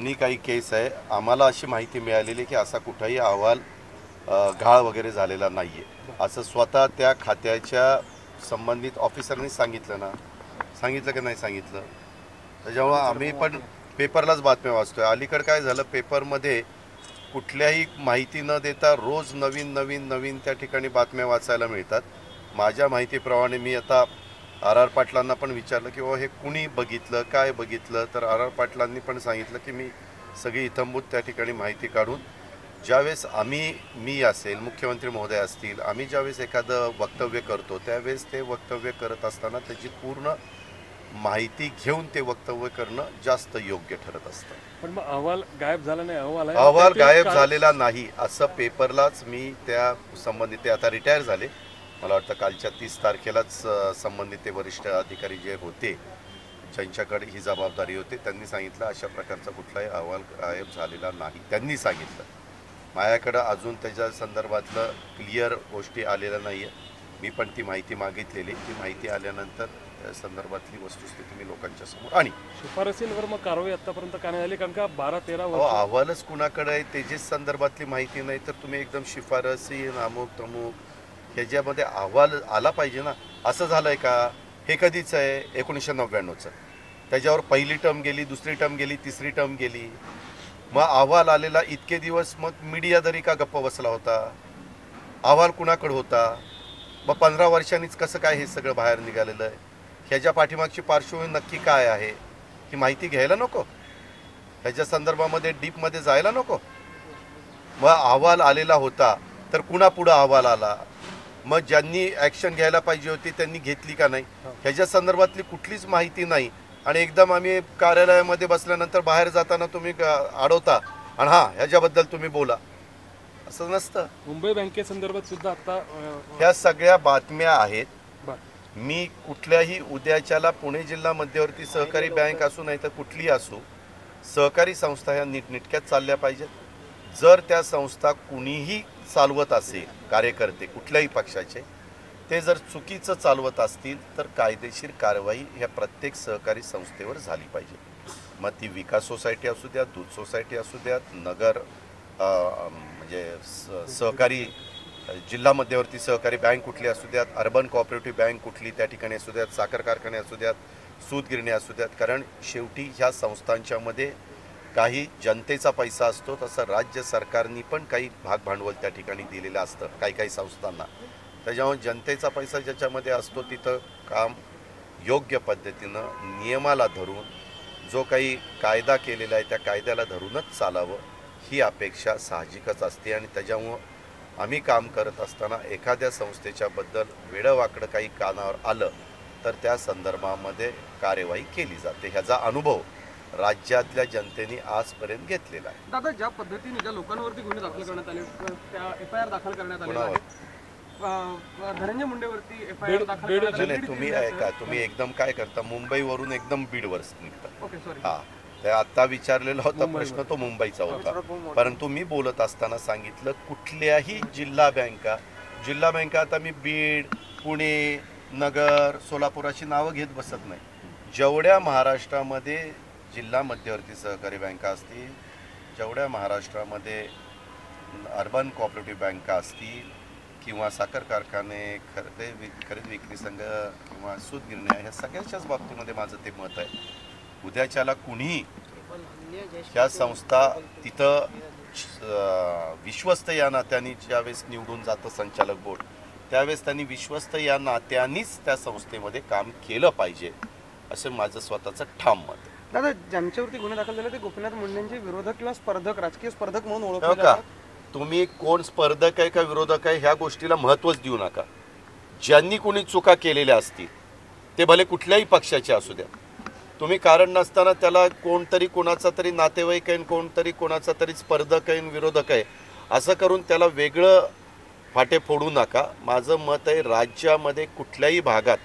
जुनी काही केस आहे. आम्हाला अशी माहिती मिळालेली की असा कुठाही अहवाल घाळ वगैरे झालेला नाही आहे असं स्वतः त्या खात्याच्या संबंधित ऑफिसरनी सांगितलं ना. सांगितलं की नाही सांगितलं? त्याच्यामुळं आम्ही पण पेपरलाच बातम्या वाचतोय. अलीकडं काय झालं? पेपरमध्ये कुठल्याही माहिती न देता रोज नवीन नवीन नवीन त्या ठिकाणी बातम्या वाचायला मिळतात. माझ्या माहितीप्रमाणे मी आता आर आर पाटलांना पण विचारलं की बाबा हे कुणी बघितलं? काय बघितलं? तर आर आर पाटलांनी पण सांगितलं की मी सगळी इथंभूत त्या ठिकाणी माहिती काढून ज्यावेळेस आम्ही मी असेल मुख्यमंत्री महोदय असतील आम्ही ज्यावेळेस एखादं वक्तव्य करतो त्यावेळेस ते वक्तव्य करत असताना त्याची पूर्ण माहिती घेऊन ते वक्तव्य करणं जास्त योग्य ठरत असतं. पण मग अहवाल गायब झाला नाही? अहवाल अहवाल गायब झालेला नाही. असं पेपरलाच मी त्या संबंधित ते आता रिटायर झाले. मला वाटतं कालच्या तीस तारखेलाच संबंधित ते वरिष्ठ अधिकारी जे होते ज्यांच्याकडे ही जबाबदारी होती त्यांनी सांगितलं अशा प्रकारचा कुठलाही अहवाल गायब झालेला नाही. त्यांनी सांगितलं. माझ्याकडं अजून त्याच्या संदर्भातलं क्लिअर गोष्टी आलेल्या नाही आहे मी पण ती माहिती मागितलेली. ती माहिती आल्यानंतर संदर्भातली वस्तुस्थिती मी लोकांच्या समोर आणि शिफारसींवर मग कारवाई आतापर्यंत का नाही झाली कारण का बारा तेरा अहवालच कुणाकडे आहे त्याचीच संदर्भातली माहिती नाही तर तुम्ही एकदम शिफारसी अमुक तमुक ह्याच्यामध्ये अहवाल आला पाहिजे ना? असं झालं आहे का? हे कधीच आहे? एकोणीसशे नव्याण्णवचं. त्याच्यावर पहिली टर्म गेली दुसरी टर्म गेली तिसरी टर्म गेली. मग अहवाल आलेला इतके दिवस मग मीडिया जरी का गप्प बसला होता? अहवाल कुणाकडे होता? मग पंधरा वर्षांनीच कसं काय हे सगळं बाहेर निघालेलं आहे? ह्याच्या पाठीमागची पार्श्वभूमी नक्की काय आहे? ही माहिती घ्यायला नको? ह्याच्या संदर्भामध्ये डीपमध्ये जायला नको? मग अहवाल आलेला होता तर कुणापुढं अहवाल आला? मग ज्यांनी ॲक्शन घ्यायला पाहिजे होती त्यांनी घेतली का नाही? ह्याच्या संदर्भातली कुठलीच माहिती नाही. आणि एकदम आम्ही कार्यालयामध्ये बसल्यानंतर बाहेर जाताना तुम्ही अडवता आणि हां ह्याच्याबद्दल तुम्ही बोला. असं नसतं. मुंबई बँकेसंदर्भात सुद्धा आता ह्या सगळ्या बातम्या आहेत. मी कुठल्याही उद्याच्याला पुणे जिल्हा मध्यवर्ती सहकारी बँक असू नाही तर कुठलीही असू सहकारी संस्था ह्या नीटनेटक्यात चालल्या पाहिजेत. जर त्या संस्था कुणीही चालवत असेल कार्यकर्ते कुठल्याही पक्षाचे ते जर चुकीचं चालवत असतील तर कायदेशीर कारवाई ह्या प्रत्येक सहकारी संस्थेवर झाली पाहिजे. मग ती विकास सोसायटी असू द्या दूध सोसायटी असू द्यात नगर म्हणजे स- सहकारी जिल्हा मध्यवर्ती सहकारी बँक कुठली असू द्यात अर्बन कॉपरेटिव्ह बँक कुठली त्या ठिकाणी असू द्यात साखर कारखाने असू द्यात सूतगिरणी असू द्यात कारण शेवटी ह्या संस्थांच्यामध्ये काही जनतेचा पैसा असतो तसं राज्य सरकारनी पण काही भाग भांडवल त्या ठिकाणी दिलेलं असतं काही काही संस्थांना. त्याच्यामुळे जनतेचा पैसा ज्याच्यामध्ये असतो तिथं काम योग्य पद्धतीनं नियमाला धरून जो काही कायदा केलेला आहे त्या कायद्याला धरूनच चालावं ही अपेक्षा साहजिकच असते. आणि त्याच्यामुळं आम्ही काम करत असताना एखाद्या संस्थेच्याबद्दल बद्दल काही कानावर आलं तर त्या संदर्भामध्ये कार्यवाही केली जाते. ह्याचा अनुभव राज्यातल्या जनतेने आजपर्यंत घेतलेला आहे. दादा ज्या पद्धतीने ज्या लोकांवरती गुन्हे दाखल करण्यात आले त्या एफ आय आर दाखल करण्यात आले? धनंजय मुंडेवरती एफ आय आर बीड- दाखल तुम्ही ऐका तुम्ही एकदम काय करता? मुंबईवरून एकदम बीडवर निघता. ओके सॉरी हा ते आता विचारलेला होता प्रश्न तो मुंबईचा होता. परंतु मी बोलत असताना सांगितलं कुठल्याही जिल्हा बँका जिल्हा बँका आता मी बीड पुणे नगर सोलापुराची नावं घेत बसत नाही. जेवढ्या महाराष्ट्रामध्ये जिल्हा मध्यवर्ती सहकारी बँका असतील जेवढ्या महाराष्ट्रामध्ये अर्बन कॉपरेटिव्ह बँका असतील किंवा साखर कारखाने खरेदी विक खरेदी विक्री संघ किंवा सूत ह्या सगळ्याच्याच बाबतीमध्ये माझं ते मत आहे. उद्याच्याला कुणीही ह्या संस्था तिथं विश्वस्त या नात्याने ज्यावेळेस निवडून जातं संचालक बोर्ड त्यावेळेस त्यांनी विश्वस्त या नात्यानेच त्या संस्थेमध्ये काम केलं पाहिजे असं माझं स्वतःचं ठाम मत आहे. दादा ज्यांच्यावरती गुन्हे दाखल झाले ते गोपीनाथ मुंडेंचे विरोधक किंवा स्पर्धक राजकीय स्पर्धक म्हणून हो ओळखले का? जातात. तुम्ही कोण स्पर्धक आहे का विरोधक आहे ह्या गोष्टीला महत्वच देऊ नका. ज्यांनी कोणी चुका केलेल्या असतील ते भले कुठल्याही पक्षाचे असू द्या. तुम्ही कारण नसताना त्याला कोणतरी कोणाचा तरी नातेवाईक आहे आणि कोणतरी कोणाचा तरी स्पर्धक आहे आणि विरोधक आहे असं करून त्याला वेगळं फाटे फोडू नका. माझं मत आहे राज्यामध्ये कुठल्याही भागात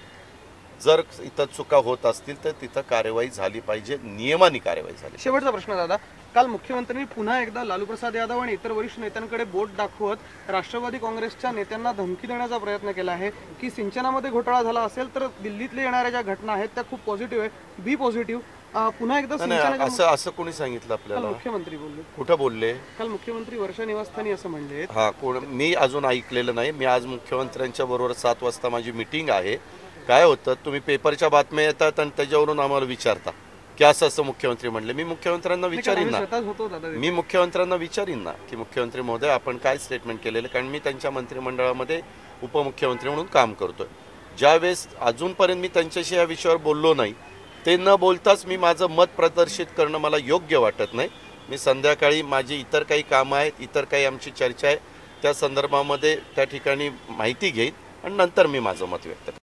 जर इथं चुका होत असतील तर तिथं कार्यवाही झाली पाहिजे नियमाने कार्यवाही झाली शेवटचा प्रश्न दादा काल मुख्यमंत्र्यांनी पुन्हा एकदा लालू प्रसाद यादव आणि इतर वरिष्ठ नेत्यांकडे बोट दाखवत राष्ट्रवादी काँग्रेसच्या नेत्यांना धमकी देण्याचा प्रयत्न केला आहे की सिंचनामध्ये घोटाळा झाला असेल तर दिल्लीतल्या येणाऱ्या ज्या घटना आहेत त्या खूप पॉझिटिव्ह आहे. बी पॉझिटिव्ह पुन्हा एकदा असं असं कोणी सांगितलं आपल्याला? मुख्यमंत्री बोलले. कुठं बोलले? काल मुख्यमंत्री वर्षा निवासस्थानी असं म्हणले. हा कोण मी अजून ऐकलेलं नाही. मी आज मुख्यमंत्र्यांच्या बरोबर सात वाजता माझी मिटिंग आहे. काय होतं तुम्ही पेपरच्या बातम्या येतात आणि त्याच्यावरून आम्हाला विचारता. की असं असं मुख्यमंत्री म्हणले. मी मुख्यमंत्र्यांना विचारीन ना. मी मुख्यमंत्र्यांना विचारीन ना की मुख्यमंत्री महोदय आपण काय स्टेटमेंट केलेलं? कारण मी त्यांच्या मंत्रिमंडळामध्ये उपमुख्यमंत्री म्हणून काम करतोय. ज्यावेळेस अजूनपर्यंत मी त्यांच्याशी या विषयावर बोललो नाही ते न बोलताच मी माझं मत प्रदर्शित करणं मला योग्य वाटत नाही. मी संध्याकाळी माझी इतर काही कामं आहेत इतर काही आमची चर्चा आहे त्या संदर्भामध्ये त्या ठिकाणी माहिती घेईन आणि नंतर मी माझं मत व्यक्त करेन.